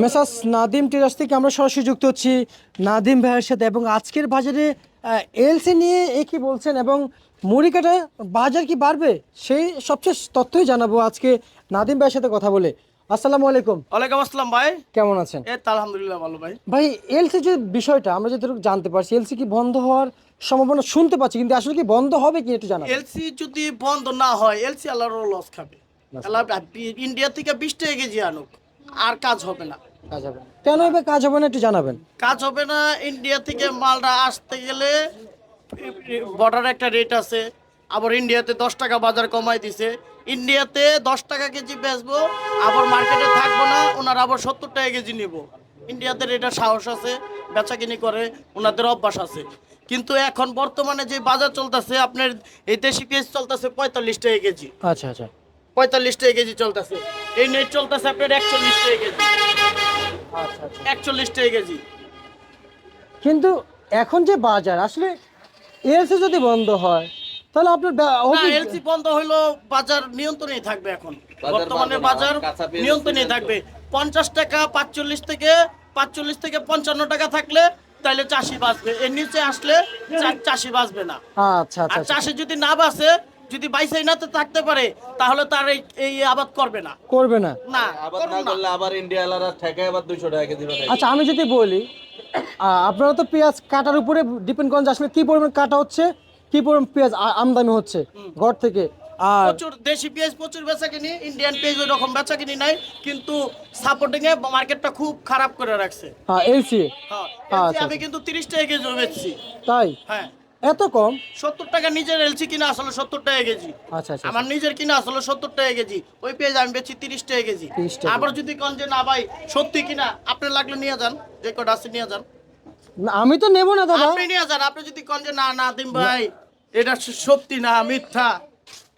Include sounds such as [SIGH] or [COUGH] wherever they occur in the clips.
Messrs Nadim টেরাস থেকে আমরা সরাসরি যুক্ত হচ্ছি নাদিম ভাইয়ের সাথে এবং আজকের বাজারে এলসি নিয়ে এ কি বলছেন এবং মুড়ি কাটা বাজার কি বাড়বে সেই সবচেয়ে তথ্যই জানাব আজকে নাদিম ভাইয়ের সাথে কথা বলে। আসসালামু আলাইকুম। ওয়ালাইকুম আসসালাম ভাই। কেমন আছেন? তো আলহামদুলিল্লাহ ভালো ভাই। ভাই এলসি যে বিষয়টা আমরা যতটুকু জানতে পারছি এলসি কি বন্ধ হওয়ার সম্ভাবনা শুনতে পাচ্ছি কিন্তু আসলে কি বন্ধ হবে কি একটু জানা এলসি যদি বন্ধ না হয় এলসি আল্লাহর লস খাবে। আল্লাহ ইন্ডিয়া থেকে বিশ টাকা কেজি আনুক। আর কাজ হবে না। কাজ হবে না। কেন এবার কাজ হবে না একটু জানাবেন। কাজ হবে না ইন্ডিয়া থেকে মালটা আসতে গেলে বর্ডার একটা রেট আছে আবার ইন্ডিয়াতে দশ টাকা বাজার কমাই দিছে। ইন্ডিয়াতে দশ টাকা কেজি বেচবো আবার মার্কেটে থাকব না ওনারা আবার সত্তর টাকা কেজি নিব। ইন্ডিয়াতে এটা সাহস আছে বেচাকিনি করে ওনাদের অভ্যাস আছে। কিন্তু এখন বর্তমানে যে বাজার চলতেছে আপনার এই দেশি পেঁয়াজ চলতেছে পঁয়তাল্লিশ টাকা কেজি। আচ্ছা আচ্ছা। পঁয়তাল্লিশ টাকা কেজি চলতেছে। এই নেট চলতেছে আপনার একচল্লিশ টাকা কেজি। আচ্ছা একচল্লিশ টাকা কেজি। কিন্তু এখন যে বাজার আসলে এলসি যদি বন্ধ হয় তাহলে আপনার এলসি বন্ধ হইল বাজার নিয়ন্ত্রণেই থাকবে এখন। বর্তমানে বাজার কাঁচা পেঁয়াজ নিয়ন্ত্রণেই থাকবে। পঞ্চাশ টাকা পাঁচচল্লিশ থেকে পাঁচচল্লিশ থেকে পঞ্চান্ন টাকা থাকলে তাহলে চাষি বাঁচবে। এর নিচে আসলে চাষি বাঁচবে না। আচ্ছা আচ্ছা আর আচ্ছা। চাষি যদি না বাঁচে যদি বাইসাই না থাকতে পারে তাহলে তার এই আবাদ করবে না। করবে না। না আবার করুন না। করলে আবার ইন্ডিয়া আলাদা ঠেকায় আবার দুইশো টাকা কেজি আচ্ছা আমি যদি বলি আপনারা তো পেঁয়াজ কাটার উপরে ডিপেন্ড করেন যে আসলে কি পরিমাণ কাটা হচ্ছে কি পরিমাণ পেঁয়াজ আমদানি হচ্ছে ঘর থেকে। আর প্রচুর দেশি পেঁয়াজ প্রচুর বেচা কিনি ইন্ডিয়ান পেঁয়াজ ওই রকম বেচা কিনি নাই কিন্তু সাপোর্টিং এ মার্কেটটা খুব খারাপ করে রাখছে। এলসি হ্যাঁ আচ্ছা, আমি কিন্তু তিরিশ টাকা কেজি বেচছি। তাই? হ্যাঁ। এত কম? সত্তর টাকা নিজের এলসি কিনা আসলে সত্তর টাকা কেজি। আচ্ছা আচ্ছা আমার নিজের কিনা আসলে সত্তর টাকা কেজি। ওই পেঁয়াজ আমি বেচি তিরিশ টাকা কেজি। আবার যদি কন যে না ভাই সত্যি কিনা আপনি লাগলে নিয়ে যান যে কটা আছে নিয়ে যান। না, আমি তো নেব না দাদা। আপনি নিয়ে যান আপনি যদি কন যে না না দিন ভাই এটা সত্যি না মিথ্যা।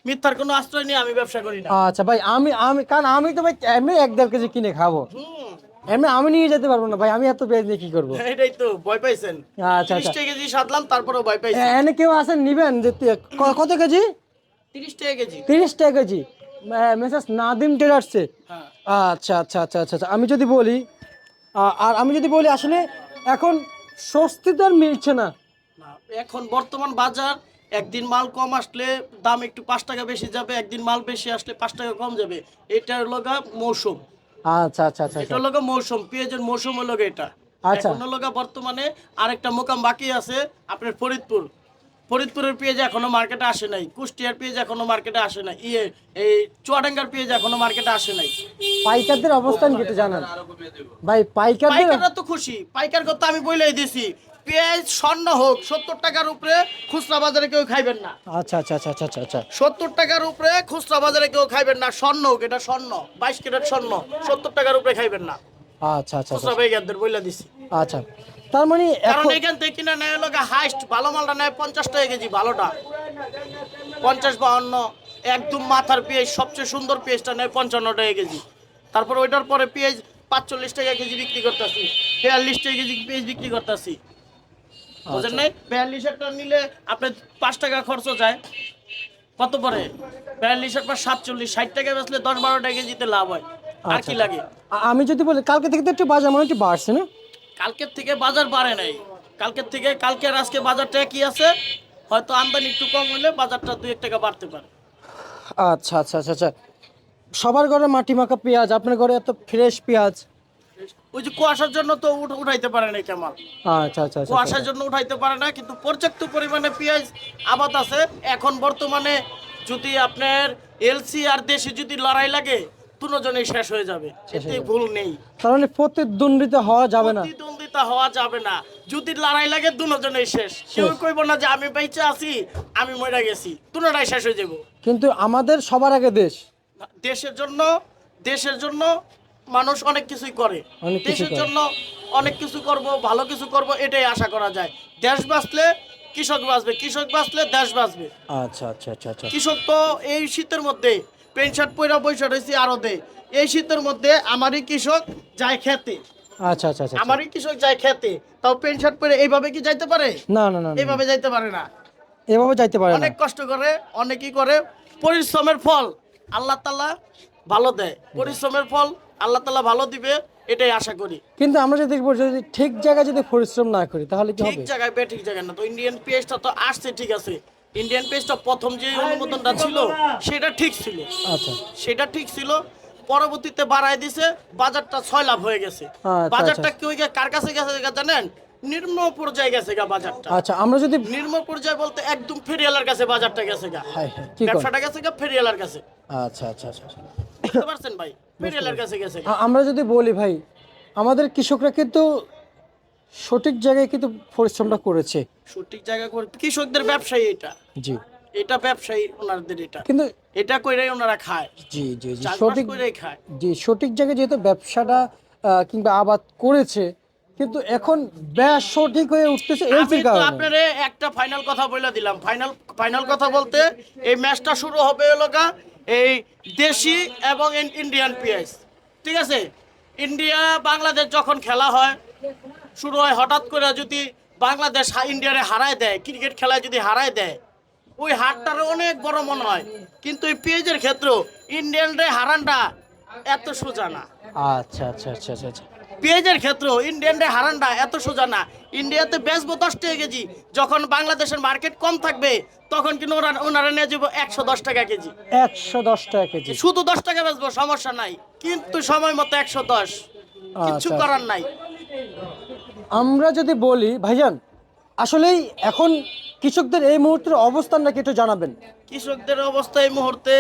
মিথ্যার কোনো আশ্রয় নিয়ে আমি ব্যবসা করি না। আচ্ছা ভাই আমি আমি কারণ আমি তো ভাই এমনি এক দেড় কেজি কিনে খাব। হুম, এমনি আমি নিয়ে যেতে পারব না ভাই আমি এত পেঁয়াজ নিয়ে কি করব? [LAUGHS] এটাই তো ভয় পাইছেন। আচ্ছা আচ্ছা। কেজি সাতলাম তারপরেও ভয় পাইছি এ- এনে কেউ আছেন নিবেন যে কত কেজি? তিরিশ টাকা কেজি। তিরিশ টাকা কেজি। মেসাজ নাদিম ট্রেডার্সে হ্যাঁ। আচ্ছা আচ্ছা আচ্ছা আচ্ছা আচ্ছা আমি যদি বলি আর আমি যদি বলি আসলে এখন স্বস্তি তো আর মিলছে না। না, এখন বর্তমান বাজার একদিন মাল কম আসলে দাম একটু পাঁচ টাকা বেশি যাবে একদিন মাল বেশি আসলে পাঁচ টাকা কম যাবে। এটা হলো মৌসুম। আচ্ছা আচ্ছা আচ্ছা এটা আচ্ছা। হলো মৌসুম পেঁয়াজের মৌসুম হলো এটা। আচ্ছা। এখন হলো বর্তমানে আরেকটা মোকাম বাকি আছে আপনার ফরিদপুর। ফরিদপুরের পেঁয়াজ এখনও মার্কেটে আসে নাই কুষ্টিয়ার পেঁয়াজ এখনও মার্কেটে আসে নাই ইয়ে এই চুয়াডাঙ্গার পেঁয়াজ এখনও মার্কেটে আসে নাই। পাইকারদের অবস্থান জানান। ভাই পাইকারদের পাইকাররা তো খুশি পাইকার কথা আমি বলেই দিছি পেঁয়াজ স্বর্ণ হোক সত্তর টাকার উপরে খুচরা বাজারে কেউ খাইবেন না। আচ্ছা আচ্ছা আচ্ছা আচ্ছা আচ্ছা। আচ্ছা সত্তর টাকার উপরে খুচরা বাজারে কেউ খাইবেন না। স্বর্ণ হোক এটা স্বর্ণ। বাইশ ক্যারেট স্বর্ণ। সত্তর টাকার উপরে খাইবেন না। আচ্ছা আচ্ছা আচ্ছা। খুচরা পাইকারদের বলে দিছি। আচ্ছা। তার মানে কারণ এখন এখান থেকে কিনা নেয় হলো হাইস্ট ভালো মালটা নেয় পঞ্চাশ টাকা কেজি ভালোটা। পঞ্চাশ বাহান্ন একদম মাথার পেঁয়াজ সবচেয়ে সুন্দর পেঁয়াজটা নেয় পঞ্চান্ন টাকা কেজি। তারপর ওইটার পরে পেঁয়াজ পাঁচচল্লিশ টাকা কেজি বিক্রি করতেছি বিয়াল্লিশ টাকা কেজি পেঁয়াজ বিক্রি করতেছি। বুঝেন নাই? বিয়াল্লিশেরটা নিলে আপনার পাঁচ টাকা খরচ যায়। কত পরে? বিয়াল্লিশের পর সাতচল্লিশ ষাট টাকা বেচলে দশ বারো টাকা কেজিতে লাভ হয়। আর আচ্ছা, কি লাগে? আ- আমি যদি বলি কালকে থেকে তো একটু বাজার মনে একটু বাড়ছে না? কালকের থেকে বাজার বাড়ে নাই। কালকের থেকে কালকে আর আজকে বাজারটা কি আছে। হয়তো আমদানি একটু কম হলে বাজারটা দুই এক টাকা বাড়তে পারে। আচ্ছা আচ্ছা আচ্ছা আচ্ছা। সবার ঘরে মাটি মাখা পেঁয়াজ আপনার ঘরে এত ফ্রেশ পেঁয়াজ। ওই যে কুয়াশার জন্য তো উঠাইতে পারে আচ্ছা আচ্ছা আচ্ছা কুয়াশার জন্য উঠাইতে পারে না কিন্তু পর্যাপ্ত পরিমাণে পেঁয়াজ আবাদ আছে। এখন বর্তমানে যদি আপনার এলসি আর দেশে যদি লড়াই লাগে দুজনেই শেষ হয়ে যাবে। এতে ভুল নেই। প্রতিদ্বন্দ্বিতা হওয়া যাবে না। প্রতিদ্বন্দ্বিতা হওয়া যাবে না। যদি লড়াই লাগে দুজনেই শেষ। কেউ কইব না যে আমি বেঁচে আছি আমি মরে গেছি। দুটাই শেষ হয়ে যাব কিন্তু আমাদের সবার আগে দেশ। দেশের জন্য দেশের জন্য মানুষ অনেক কিছুই করে। দেশের জন্য অনেক কিছু করব ভালো কিছু করব এটাই আশা করা যায়। দেশ বাঁচলে কৃষক বাঁচবে কৃষক বাঁচলে দেশ বাঁচবে। আচ্ছা আচ্ছা আচ্ছা আচ্ছা। কৃষক তো এই শীতের মধ্যে শার্ট পয়রা বৈশা রয়েছে আরও দে। এই শীতের মধ্যে আমারই কৃষক যায় খেতে। আচ্ছা আচ্ছা আচ্ছা আমারই কৃষক যায় খেতে। তাও শার্ট পরে এইভাবে কি যাইতে পারে? না না না। এইভাবে যাইতে পারে না। এভাবে যাইতে পারে অনেক কষ্ট করে অনেকেই করে। পরিশ্রমের ফল আল্লাহ তালা ভালো দেয়। পরিশ্রমের ফল আল্লাহ তালা ভালো দিবে এটাই আশা করি। কিন্তু আমরা যদি দেখব যদি ঠিক জায়গায় যদি পরিশ্রম না করি তাহলে কি ঠিক জায়গায় বে ঠিক জায়গায় না। তো ইন্ডিয়ান পেজটা তো আসছে ঠিক আছে। ইন্ডিয়ান পেজটা প্রথম যে অনুমোদনটা ছিল সেটা ঠিক ছিল। আচ্ছা। সেটা ঠিক ছিল। পরবর্তীতে বাড়ায় দিছে বাজারটা ছয় লাভ হয়ে গেছে। আচ্ছা, বাজারটা কি ওই কার কাছে গেছে গা জানেন? নিম্ন পর্যায়ে গেছে গা বাজারটা। আচ্ছা আমরা যদি নিম্ন পর্যায়ে বলতে একদম ফেরিয়ালার কাছে বাজারটা গেছে গা। ব্যবসাটা গেছে গা ফেরিয়ালার কাছে। আচ্ছা আচ্ছা আচ্ছা আচ্ছা। বুঝতে পারছেন ভাই? ফেরিয়ালার কাছে গেছে। আমরা যদি বলি ভাই আমাদের কৃষকরা কিন্তু সঠিক জায়গায় কিন্তু পরিশ্রমটা করেছে। সঠিক জায়গা করে কৃষকদের ব্যবসায়ী এটা। জি। এটা ব্যবসায়ী ওনাদের এটা। কিন্তু এটা কইরাই ওনারা খায়। জি জি জি। সঠিক কইরাই খায়। জি সঠিক জায়গায় যেহেতু ব্যবসাটা কিংবা আবাদ করেছে কিন্তু এখন ব্যাস সঠিক হয়ে উঠতেছে এলসির তো কারণে। আপনারে একটা ফাইনাল কথা বলে দিলাম। ফাইনাল ফাইনাল কথা বলতে এই ম্যাচটা শুরু হবে গা এই দেশি এবং ইন্ডিয়ান পিএস ঠিক আছে? ইন্ডিয়া বাংলাদেশ যখন খেলা হয়, শুরু হয় হঠাৎ করে যদি বাংলাদেশ ইন্ডিয়ারে হারায় দেয় ক্রিকেট খেলায় যদি হারায় দেয়, ওই হারটার অনেক বড় মনে হয়। কিন্তু এই পেজের ক্ষেত্রেও ইন্ডিয়ানরে হারানটা এত সোজা না। আচ্ছা আচ্ছা আচ্ছা আচ্ছা আচ্ছা। পেঁয়াজের ক্ষেত্রেও ইন্ডিয়ানরা হারানটা এত সোজা না। ইন্ডিয়াতে বেচবো দশ টাকা কেজি। যখন বাংলাদেশের মার্কেট কম থাকবে তখন কিন্তু ওরা ওনারা নিয়ে যাব একশো দশ টাকা কেজি। একশো দশ টাকা কেজি। শুধু দশ টাকা বেচবো সমস্যা নাই। কিন্তু সময় মতো একশো দশ। কিচ্ছু আচ্ছা। করার নাই। আমরা যদি বলি ভাইজান আসলেই এখন কৃষকদের এই মুহূর্তের অবস্থান নাকি একটু জানাবেন? কৃষকদের অবস্থা এই মুহূর্তে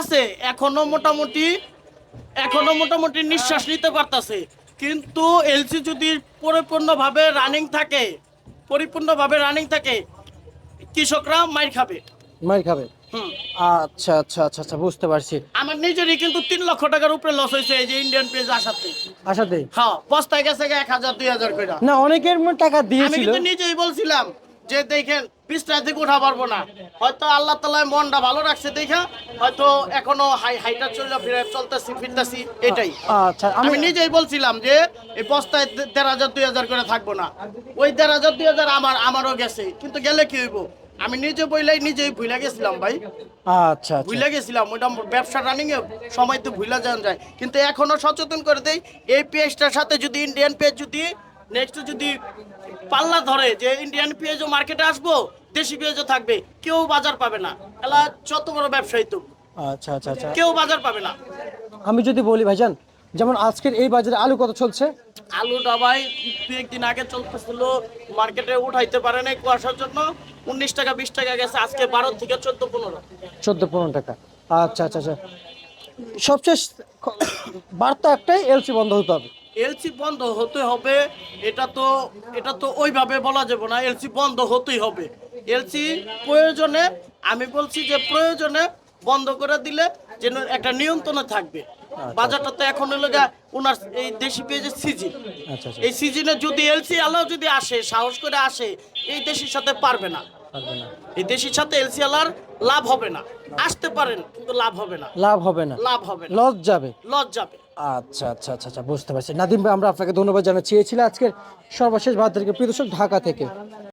আছে। এখনও মোটামুটি এখনও মোটামুটি নিঃশ্বাস নিতে পারতাছে। কিন্তু এলসি যদি পরিপূর্ণভাবে রানিং থাকে পরিপূর্ণভাবে রানিং থাকে কৃষকরা মাইর খাবে। মাইর খাবে? হুম। আচ্ছা আচ্ছা আচ্ছা আচ্ছা বুঝতে পারছি। আমার নিজেরই কিন্তু তিন লক্ষ টাকার উপরে লস হয়েছে এই যে ইন্ডিয়ান পেজ আসাতে আশাতে হ্যাঁ বস্তায় গেছে এক হাজার দুই হাজার করে না অনেকের টাকা আমি কিন্তু নিজেই বলছিলাম যে দেখেন বিশটা থেকে উঠা পারব না। হয়তো আল্লাহ তালায় মনটা ভালো রাখছে দেখা হয়তো এখনও হাই হাইটা চলে ফিরে চলতেছি ফিরতেছি এটাই। আচ্ছা আমি আমি নিজেই বলছিলাম যে এই বস্তায় দে- দেড় হাজার দুই হাজার করে থাকব না। ওই দেড় হাজার দুই হাজার আমার আমারও গেছে। কিন্তু গেলে কি হইব? আমি নিজে বইলাই নিজেই ভুলে গেছিলাম ভাই। আচ্ছা আচ্ছা। ভুলে গেছিলাম ওইটা ব্যবসা রানিং এ সময় তো ভুলে যান যায়। কিন্তু এখনও সচেতন করে দেই এই পেজটার সাথে যদি ইন্ডিয়ান পেজ যদি নেক্সট যদি পাল্লা ধরে যে ইন্ডিয়ান পেঁয়াজও মার্কেটে আসব দেশি পেঁয়াজও থাকবে কেউ বাজার পাবে না। এলা যত বড় ব্যবসায়ী তো। আচ্ছা আচ্ছা আচ্ছা। কেউ বাজার পাবে না। আমি যদি বলি ভাইজান যেমন আজকের এই বাজারে আলু কত চলছে? আলু ডাবাই দু একদিন আগে চলতেছিল মার্কেটে উঠাইতে পারে নাই কুয়াশার জন্য। উনিশ টাকা বিশ টাকা গেছে আজকে বারো থেকে চোদ্দ পনেরো। চোদ্দ পনেরো টাকা। আচ্ছা আচ্ছা আচ্ছা। সবশেষ খ- বার্তা একটাই এলসি বন্ধ হতে হবে। এলসি বন্ধ হতে হবে এটা তো এটা তো ওইভাবে বলা যাবে না এলসি বন্ধ হতেই হবে। এলসি প্রয়োজনে আমি বলছি যে প্রয়োজনে বন্ধ করে দিলে যেন একটা নিয়ন্ত্রণে থাকবে। বাজারটা তো এখন হলো ওনার এই দেশি পেঁয়াজের সিজন আচ্ছা আচ্ছা। এই সিজনে যদি এলসি আলাও যদি আসে সাহস করে আসে এই দেশের সাথে পারবে না। পারবে না। এই দেশের সাথে এলসি আলার লাভ হবে না। আসতে পারেন কিন্তু লাভ হবে না। লাভ হবে না। লাভ হবে না। লস যাবে। লস যাবে। আচ্ছা আচ্ছা আচ্ছা আচ্ছা বুঝতে পারছি। নাদিম ভাই, আমরা আপনাকে ধন্যবাদ জানাচ্ছি। এই ছিল আজকের সর্বশেষ ভারত থেকে প্রিয় দর্শক ঢাকা থেকে।